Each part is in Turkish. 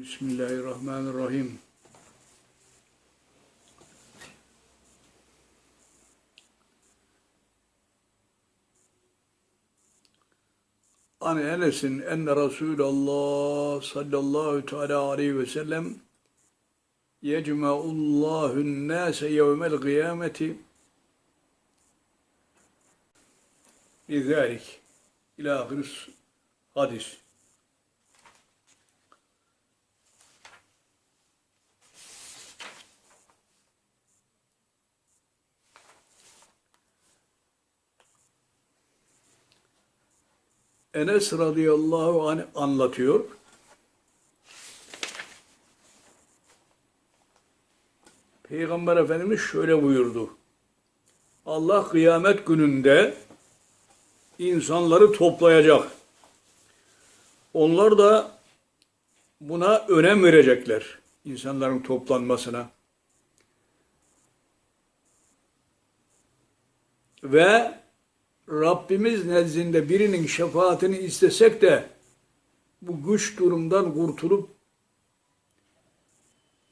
Bismillahirrahmanirrahim. An Enes'in enne Resulallah sallallahu teala aleyhi ve sellem yecma'ullahun nase yevmel kıyameti lizalik ila ahir hadis. Enes radıyallahu anh anlatıyor. Peygamber Efendimiz şöyle buyurdu. Allah kıyamet gününde insanları toplayacak. Onlar da buna önem verecekler. insanların toplanmasına. Ve Rabbimiz nezdinde birinin şefaatini istesek de bu güç durumdan kurtulup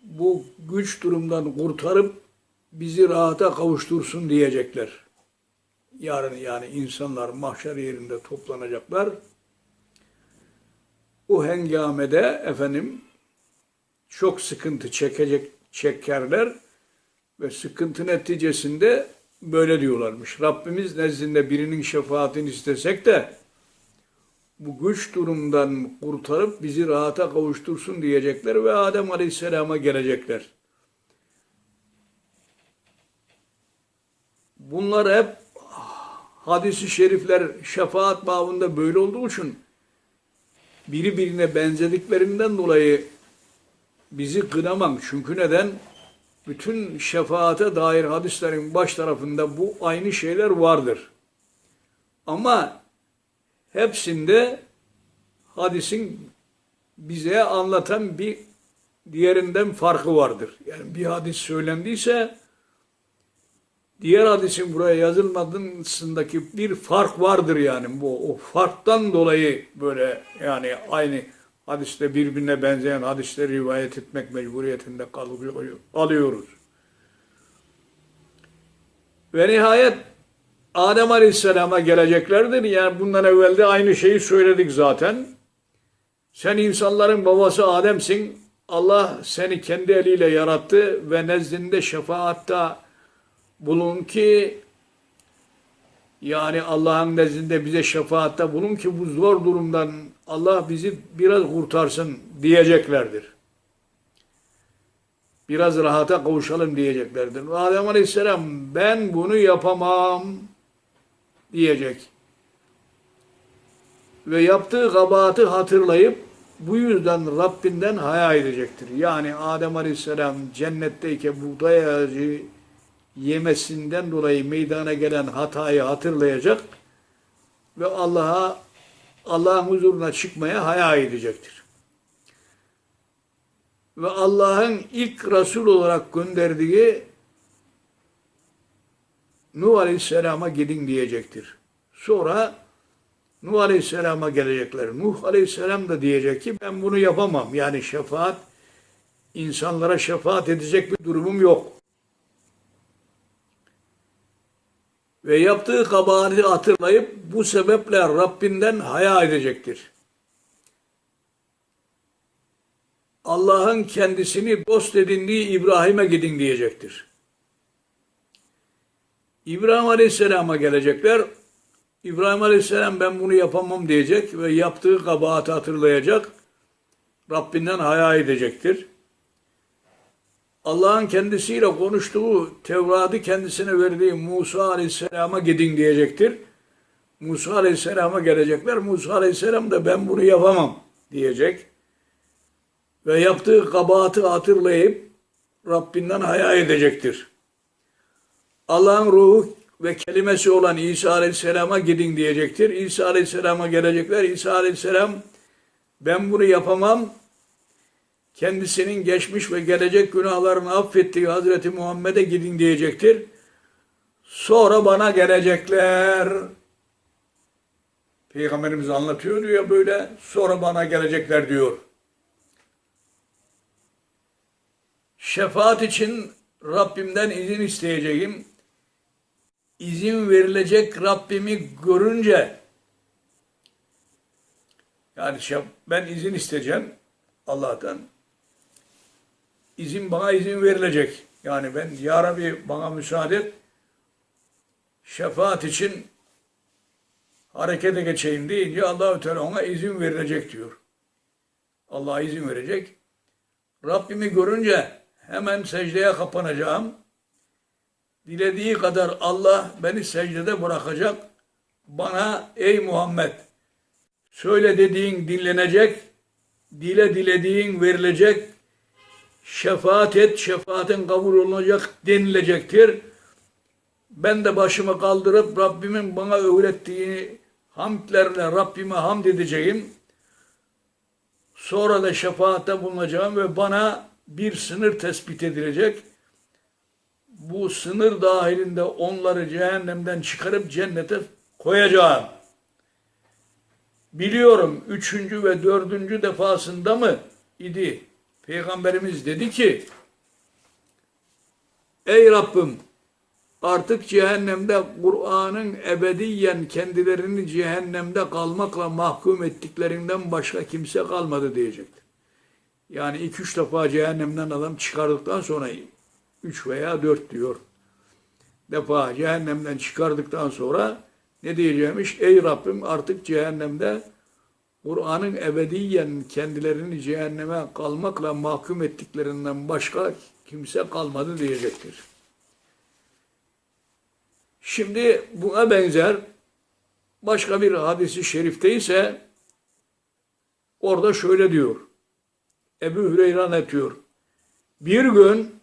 bu güç durumdan kurtarıp bizi rahata kavuştursun diyecekler. Yarın yani insanlar mahşer yerinde toplanacaklar. O hengamede efendim çok sıkıntı çekecek çekerler ve sıkıntı neticesinde böyle diyorlarmış. Rabbimiz nezdinde birinin şefaatini istesek de bu güç durumdan kurtarıp bizi rahata kavuştursun diyecekler ve Adem Aleyhisselam'a gelecekler. Bunlar hep hadisi şerifler şefaat babında böyle olduğu için biri birine benzediklerinden dolayı bizi kınamam. Çünkü neden? Bütün şefaate dair hadislerin baş tarafında bu aynı şeyler vardır. Ama hepsinde hadisin bize anlatan bir diğerinden farkı vardır. Yani bir hadis söylendiyse diğer hadisin buraya yazılmadığındaki bir fark vardır yani. Bu o farktan dolayı böyle yani aynı hadiste birbirine benzeyen hadisleri rivayet etmek mecburiyetinde kalıyor, alıyoruz. Ve nihayet Adem Aleyhisselam'a geleceklerdir. Yani bundan evvel de aynı şeyi söyledik zaten. Sen insanların babası Adem'sin. Allah seni kendi eliyle yarattı ve nezdinde şefaatta bulun ki yani Allah'ın nezdinde bize şefaatte bulun ki bu zor durumdan Allah bizi biraz kurtarsın diyeceklerdir. Biraz rahata kavuşalım diyeceklerdir. Adem Aleyhisselam ben bunu yapamam diyecek. Ve yaptığı kabahati hatırlayıp bu yüzden Rabbinden haya edecektir. Yani Adem Aleyhisselam cennetteyken buğday ağacı yemesinden dolayı meydana gelen hatayı hatırlayacak ve Allah'a Allah'ın huzuruna çıkmaya haya edecektir. Ve Allah'ın ilk Resul olarak gönderdiği Nuh Aleyhisselam'a gidin diyecektir. Sonra Nuh Aleyhisselam'a gelecekler. Nuh Aleyhisselam da diyecek ki ben bunu yapamam. Yani şefaat, insanlara şefaat edecek bir durumum yok. Ve yaptığı kabahati hatırlayıp bu sebeple Rabbinden haya edecektir. Allah'ın kendisini dost edindiği İbrahim'e gidin diyecektir. İbrahim Aleyhisselam'a gelecekler. İbrahim Aleyhisselam ben bunu yapamam diyecek ve yaptığı kabahati hatırlayacak. Rabbinden haya edecektir. Allah'ın kendisiyle konuştuğu Tevrat'ı kendisine verdiği Musa Aleyhisselam'a gidin diyecektir. Musa Aleyhisselam'a gelecekler. Musa Aleyhisselam da ben bunu yapamam diyecek. Ve yaptığı kabahati hatırlayıp Rabbinden haya edecektir. Allah'ın ruhu ve kelimesi olan İsa Aleyhisselam'a gidin diyecektir. İsa Aleyhisselam'a gelecekler. İsa Aleyhisselam ben bunu yapamam kendisinin geçmiş ve gelecek günahlarını affettiği Hazreti Muhammed'e gidin diyecektir. Sonra bana gelecekler. Peygamberimiz anlatıyor diyor böyle. Sonra bana gelecekler diyor. şefaat için Rabbimden izin isteyeceğim. İzin verilecek Rabbimi görünce yani ben izin isteyeceğim Allah'tan. İzin bana izin verilecek. Yani ben ya Rabbi bana müsaade et. Şefaat için harekete geçeyim deyince Allahü Teala ona izin verilecek diyor. Allah izin verecek. Rabbimi görünce hemen secdeye kapanacağım. Dilediği kadar Allah beni secdede bırakacak. Bana ey Muhammed söyle dediğin dinlenecek, dile dilediğin verilecek, şefaat et, şefaatin kabul olunacak denilecektir. Ben de başımı kaldırıp Rabbimin bana öğrettiğini hamdlerle Rabbime hamd edeceğim. Sonra da şefaatte bulunacağım ve bana bir sınır tespit edilecek. Bu sınır dahilinde onları cehennemden çıkarıp cennete koyacağım. Biliyorum üçüncü ve dördüncü defasında mı idi? Peygamberimiz dedi ki, Ey Rabbim artık cehennemde Kur'an'ın ebediyen kendilerini cehennemde kalmakla mahkum ettiklerinden başka kimse kalmadı diyecektir. Yani iki üç defa cehennemden adam çıkardıktan sonra üç veya dört diyor. Defa cehennemden çıkardıktan sonra ne diyeceğimiş? Ey Rabbim artık cehennemde Kur'an'ın ebediyen kendilerini cehenneme kalmakla mahkum ettiklerinden başka kimse kalmadı diyecektir. Şimdi buna benzer başka bir hadisi şerifte ise orada şöyle diyor. Ebu Hüreyre anlatıyor. Bir gün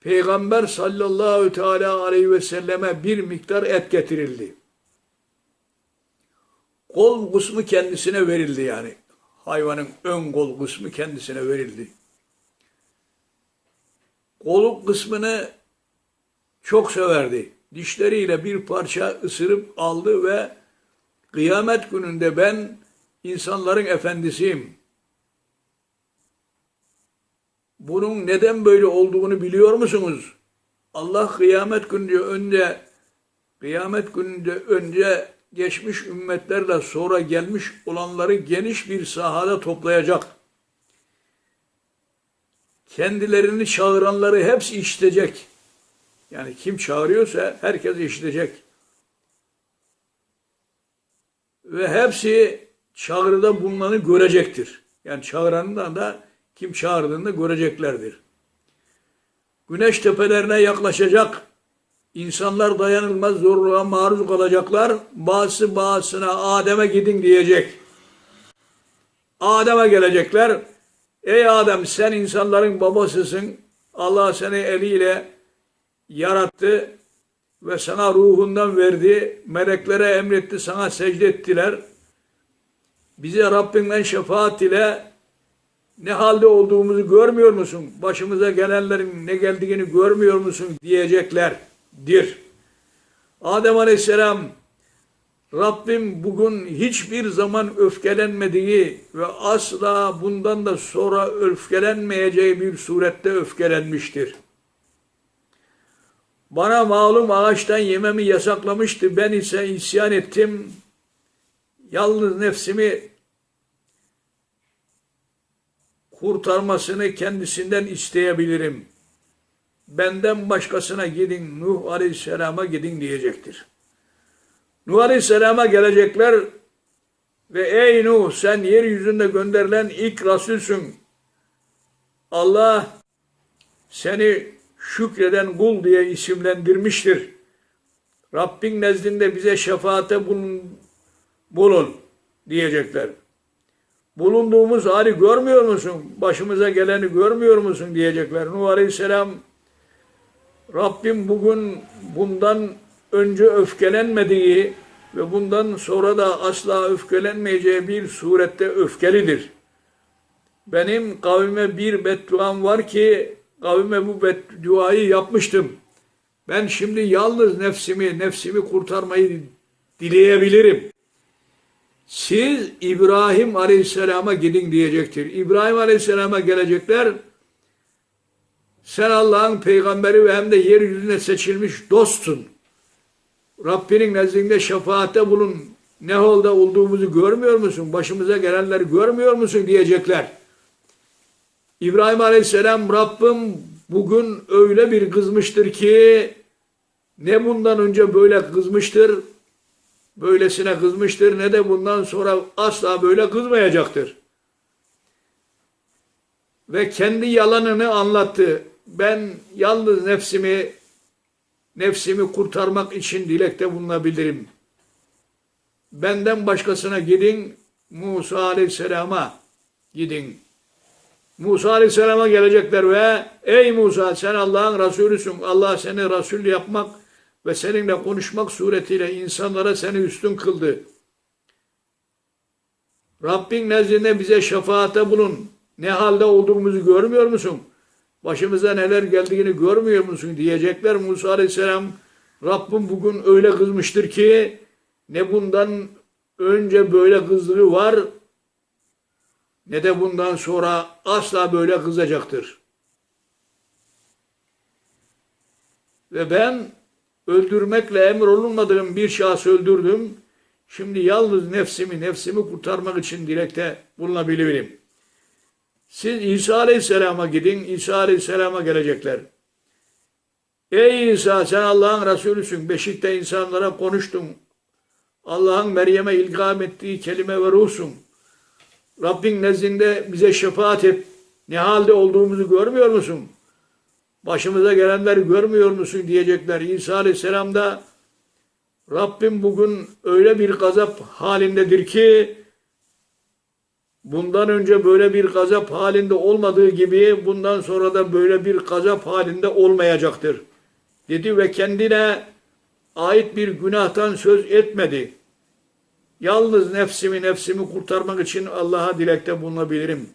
Peygamber sallallahu teala aleyhi ve selleme bir miktar et getirildi. Kol kısmı kendisine verildi yani. Hayvanın ön kol kısmı kendisine verildi. Kolu kısmını çok severdi. Dişleriyle bir parça ısırıp aldı ve kıyamet gününde ben insanların efendisiyim. Bunun neden böyle olduğunu biliyor musunuz? Allah kıyamet gününde önce kıyamet gününde önce geçmiş ümmetlerle sonra gelmiş olanları geniş bir sahada toplayacak. Kendilerini çağıranları hepsi işitecek. Yani kim çağırıyorsa herkes işitecek. Ve hepsi çağrıda bulunanı görecektir. Yani çağıranından da kim çağırdığını göreceklerdir. Güneş tepelerine yaklaşacak. İnsanlar dayanılmaz zorluğa maruz kalacaklar. Bazısı bazısına Adem'e gidin diyecek. Adem'e gelecekler. Ey Adem sen insanların babasısın. Allah seni eliyle yarattı ve sana ruhundan verdi. Meleklere emretti, sana secde ettiler. Bize Rabbinden şefaat ile ne halde olduğumuzu görmüyor musun? Başımıza gelenlerin ne geldiğini görmüyor musun? Diyeceklerdir. Adem Aleyhisselam Rabbim bugün hiçbir zaman öfkelenmediği ve asla bundan da sonra öfkelenmeyeceği bir surette öfkelenmiştir. Bana malum ağaçtan yememi yasaklamıştı. Ben ise isyan ettim. Yalnız nefsimi kurtarmasını kendisinden isteyebilirim. Benden başkasına gidin, Nuh Aleyhisselam'a gidin diyecektir. Nuh Aleyhisselam'a gelecekler ve ey Nuh sen yeryüzünde gönderilen ilk Rasulsün. Allah seni şükreden kul diye isimlendirmiştir. Rabbin nezdinde bize şefaate bulun, bulun diyecekler. Bulunduğumuz hali görmüyor musun? Başımıza geleni görmüyor musun diyecekler. Nuh Aleyhisselam Rabbim bugün bundan önce öfkelenmediği ve bundan sonra da asla öfkelenmeyeceği bir surette öfkelidir. Benim kavime bir bedduam var ki kavime bu bedduayı yapmıştım. Ben şimdi yalnız nefsimi, nefsimi kurtarmayı dileyebilirim. Siz İbrahim Aleyhisselam'a gidin diyecektir. İbrahim Aleyhisselam'a gelecekler. Sen Allah'ın peygamberi ve hem de yeryüzüne seçilmiş dostsun. Rabbinin nezdinde şefaatte bulun. Ne halde olduğumuzu görmüyor musun? Başımıza gelenleri görmüyor musun diyecekler. İbrahim Aleyhisselam Rabbim bugün öyle bir kızmıştır ki ne bundan önce böyle kızmıştır, böylesine kızmıştır ne de bundan sonra asla böyle kızmayacaktır. Ve kendi yalanını anlattı. Ben yalnız nefsimi nefsimi kurtarmak için dilekte bulunabilirim. Benden başkasına gidin Musa Aleyhisselam'a gidin. Musa Aleyhisselam'a gelecekler ve ey Musa sen Allah'ın Resulüsün. Allah seni Resul yapmak ve seninle konuşmak suretiyle insanlara seni üstün kıldı. Rabbin nezdinde bize şefaate bulun. Ne halde olduğumuzu görmüyor musun? Başımıza neler geldiğini görmüyor musun? Diyecekler Musa Aleyhisselam. Rabbim bugün öyle kızmıştır ki ne bundan önce böyle kızlığı var ne de bundan sonra asla böyle kızacaktır. Ve ben öldürmekle emrolunmadığım bir şahsı öldürdüm. Şimdi yalnız nefsimi, nefsimi kurtarmak için dilekte bulunabilirim. Siz İsa Aleyhisselam'a gidin, İsa Aleyhisselam'a gelecekler. Ey İsa sen Allah'ın Resulüsün, beşikte insanlara konuştun. Allah'ın Meryem'e ilgam ettiği kelime ve ruhsun. Rabbin nezdinde bize şefaat et. Ne halde olduğumuzu görmüyor musun? Başımıza gelenleri görmüyor musun diyecekler. İsa Aleyhisselam da Rabbim bugün öyle bir gazap halindedir ki bundan önce böyle bir gazap halinde olmadığı gibi bundan sonra da böyle bir gazap halinde olmayacaktır. Dedi ve kendine ait bir günahtan söz etmedi. Yalnız nefsimi nefsimi kurtarmak için Allah'a dilekte bulunabilirim.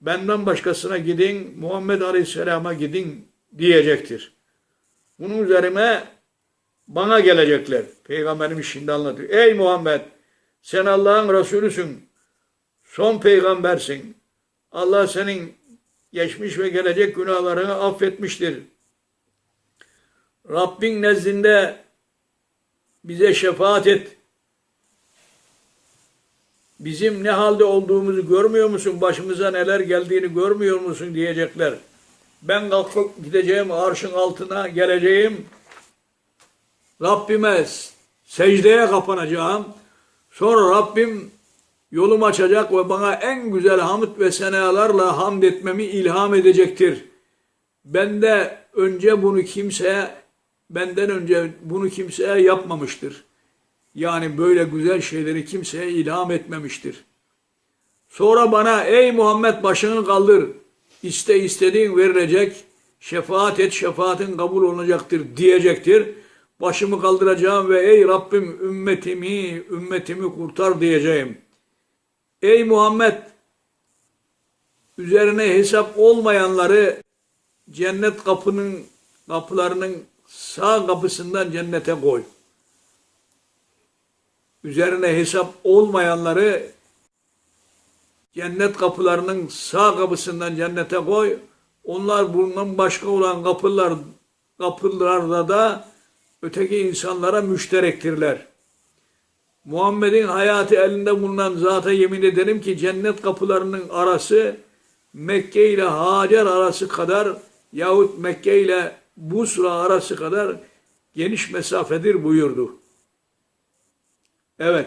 Benden başkasına gidin, Muhammed Aleyhisselam'a gidin diyecektir. Bunun üzerine bana gelecekler. Peygamberimiz şimdi anlatıyor. Ey Muhammed sen Allah'ın Resulüsün. Son peygambersin. Allah senin geçmiş ve gelecek günahlarını affetmiştir. Rabbin nezdinde bize şefaat et. Bizim ne halde olduğumuzu görmüyor musun? Başımıza neler geldiğini görmüyor musun diyecekler. Ben kalkıp gideceğim arşın altına geleceğim. Rabbime secdeye kapanacağım. Sonra Rabbim yolumu açacak ve bana en güzel hamd ve senalarla hamd etmemi ilham edecektir. Ben de önce bunu kimseye, benden önce bunu kimseye yapmamıştır. Yani böyle güzel şeyleri kimseye ilham etmemiştir. Sonra bana ey Muhammed başını kaldır. İste istediğin verilecek. Şefaat et şefaatin kabul olunacaktır diyecektir. Başımı kaldıracağım ve ey Rabbim ümmetimi, ümmetimi kurtar diyeceğim. Ey Muhammed üzerine hesap olmayanları cennet kapının kapılarının sağ kapısından cennete koy üzerine hesap olmayanları cennet kapılarının sağ kapısından cennete koy. Onlar bundan başka olan kapılar kapılarda da öteki insanlara müşterektirler. Muhammed'in hayatı elinde bulunan zata yemin ederim ki cennet kapılarının arası Mekke ile Hacer arası kadar yahut Mekke ile Busra arası kadar geniş mesafedir buyurdu. Evet.